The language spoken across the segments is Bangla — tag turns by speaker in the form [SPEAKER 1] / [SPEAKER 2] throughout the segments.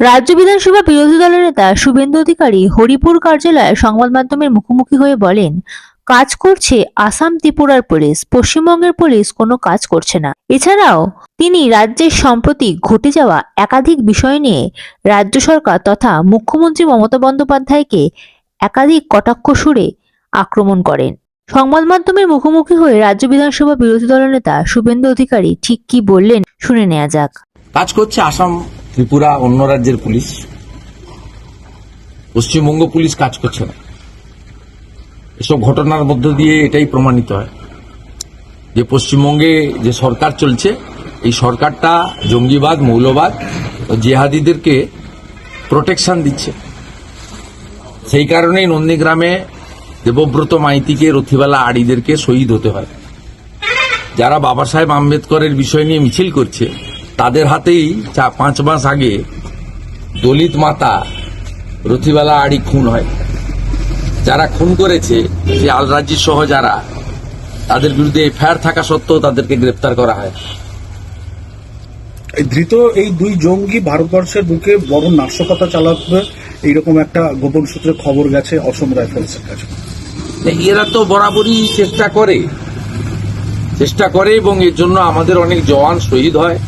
[SPEAKER 1] রাজ্য বিধানসভা বিরোধী দলের নেতা শুভেন্দু অধিকারী হরিপুর কার্যালয়ে সংবাদ মাধ্যমের মুখোমুখি হয়ে বলেন, কাজ করছে আসাম ত্রিপুরার পুলিশ। পশ্চিমবঙ্গের পুলিশ কোনো কাজ করছে না। এছাড়াও, তিনি রাজ্যের সম্প্রতি ঘটে যাওয়া একাধিক বিষয় নিয়ে রাজ্য সরকার তথা মুখ্যমন্ত্রী মমতা বন্দ্যোপাধ্যায়কে একাধিক কটাক্ষ সুরে আক্রমণ করেন। সংবাদ মাধ্যমের মুখোমুখি হয়ে রাজ্য বিধানসভা বিরোধী দলের নেতা শুভেন্দু অধিকারী ঠিক কি বললেন শুনে নেওয়া যাক।
[SPEAKER 2] কাজ করছে আসাম ত্রিপুরা অন্য রাজ্যের পুলিশ, পশ্চিমবঙ্গ পুলিশ কাজ করছে না। এসব ঘটনার মধ্য দিয়ে এটাই প্রমাণিত হয় যে পশ্চিমবঙ্গে যে সরকার চলছে, এই সরকারটা জঙ্গিবাদ, মৌলবাদ জেহাদিদেরকে প্রোটেকশন দিচ্ছে। সেই কারণেই নন্দীগ্রামে দেবব্রত মাইতিকে রথিবালা আড়িদেরকে শহীদ হতে হয়। যারা বাবা সাহেব আম্বেদকরের বিষয় নিয়ে মিছিল করছে তাদের হাতেই চা- পাঁচ মাস আগে দলিত মাতা রথিবালা আড়ি খুন হয়। যারা খুন করেছে যে আলরাজি সহ যারা তাদের বিরুদ্ধে এফআইআর থাকা সত্ত্বেও তাদেরকে গ্রেপ্তার করা হয়।
[SPEAKER 3] ধৃত এই দুই জঙ্গি ভারতবর্ষের বুকে বড় নাশকতা চালাবে এইরকম একটা গোপন সূত্রে খবর গেছে অসম রাইফেলসের কাছে।
[SPEAKER 2] এরা তো বরাবরই চেষ্টা করে। চেষ্টা করে এবং এর জন্য আমাদের অনেক জওয়ান শহীদ হয়।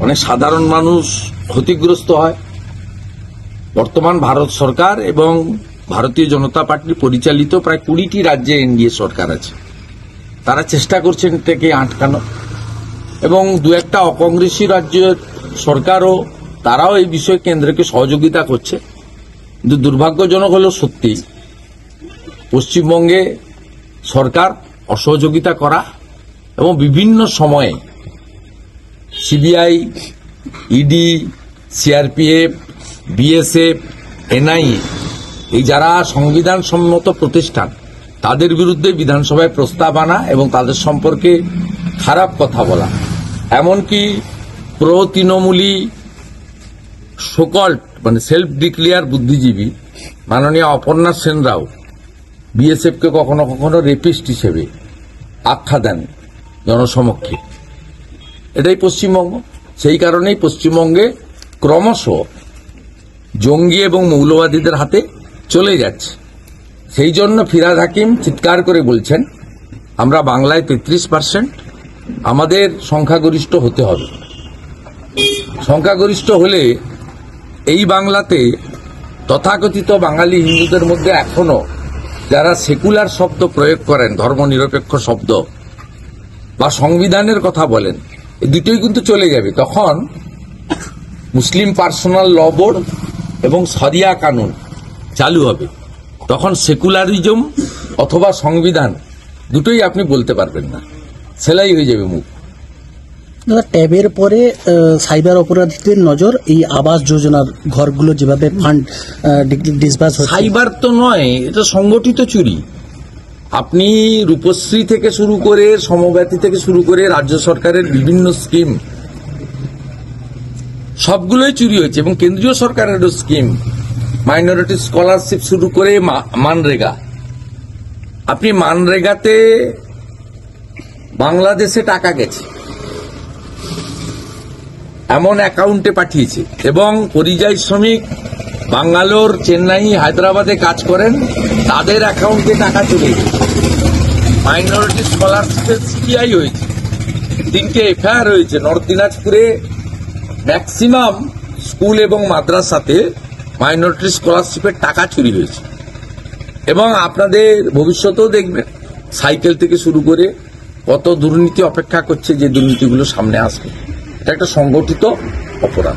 [SPEAKER 2] অনেক সাধারণ মানুষ ক্ষতিগ্রস্ত হয়। বর্তমান ভারত সরকার এবং ভারতীয় জনতা পার্টি পরিচালিত প্রায় কুড়িটি রাজ্যে এনডিএ সরকার আছে। তারা চেষ্টা করছেন থেকে আটকানো। এবং দু একটা অকংগ্রেসি রাজ্যের সরকারও তারাও এই বিষয়ে কেন্দ্রকে সহযোগিতা করছে। কিন্তু দুর্ভাগ্যজনক হলো সত্যি, পশ্চিমবঙ্গে সরকার অসহযোগিতা করা এবং বিভিন্ন সময়ে CBI, ED, CRPF, BSF NIA এই যারা সংবিধান সম্মত প্রতিষ্ঠান, তাদের বিরুদ্ধে বিধানসভায় প্রস্তাব আনা এবং তাদের সম্পর্কে খারাপ কথা বলা। এমনকি প্রো তৃণমূলী সকল্ট মানে সেলফ ডিক্লেয়ার বুদ্ধিজীবী মাননীয় অপর্ণা সেনরাও বিএসএফকে কখনো কখনো রেপিস্ট হিসেবে আখ্যা দেন জনসমক্ষে। এটাই পশ্চিমবঙ্গ। সেই কারণেই পশ্চিমবঙ্গে ক্রমশ জঙ্গি এবং মৌলবাদীদের হাতে চলে যাচ্ছে। সেই জন্য ফিরাদ হাকিম চিৎকার করে বলছেন, আমরা বাংলায় তেত্রিশ পার্সেন্ট, আমাদের সংখ্যাগরিষ্ঠ হতে হবে। সংখ্যাগরিষ্ঠ হলে এই বাংলাতে তথাকথিত বাঙালি হিন্দুদের মধ্যে এখনও যারা সেকুলার শব্দ প্রয়োগ করেন, ধর্মনিরপেক্ষ শব্দ বা সংবিধানের কথা বলেন দুটোই কিন্তু চলে যাবে। তখন মুসলিম পার্সোনাল ল বোর্ড এবং সরিয়া কানুন চালু হবে। তখন সেকুলারিজম অথবা সংবিধান দুটোই আপনি বলতে পারবেন না। সেলাই হয়ে যাবে মুখ।
[SPEAKER 4] দাদা ট্যাবের পরে সাইবার অপরাধীদের নজর এই আবাস যোজনার ঘরগুলো যেভাবে ফান্ড ডিসবার্স হচ্ছে।
[SPEAKER 2] সাইবার তো নয় এটা সংগঠিত চুরি। আপনি রূপশ্রী থেকে শুরু করে সমব্যাথী থেকে শুরু করে রাজ্য সরকারের বিভিন্ন স্কিম, সবগুলোই চুরি হয়েছে এবং কেন্দ্রীয় সরকারেরও স্কিম, মাইনরিটি স্কলারশিপ শুরু করে মানরেগা। আপনি মানরেগাতে বাংলাদেশে টাকা গেছে, এমন অ্যাকাউন্টে পাঠিয়েছে এবং পরিযায়ী শ্রমিক বাঙ্গালোর, চেন্নাই, হায়দ্রাবাদে কাজ করেন, তাদের অ্যাকাউন্টে টাকা চলে গেছে মাইনরিটি স্কলারশিপের সিবিআই হয়েছে। তিনটে এফআইআর হয়েছে, নর্থ দিনাজপুরে ম্যাক্সিমাম স্কুল এবং মাদ্রাসাতে মাইনরিটি স্কলারশিপের টাকা চুরি হয়েছে। এবং আপনাদের ভবিষ্যতেও দেখবেন, সাইকেল থেকে শুরু করে কত দুর্নীতি অপেক্ষা করছে যে দুর্নীতিগুলো সামনে আসবে। এটা একটা সংগঠিত অপরাধ।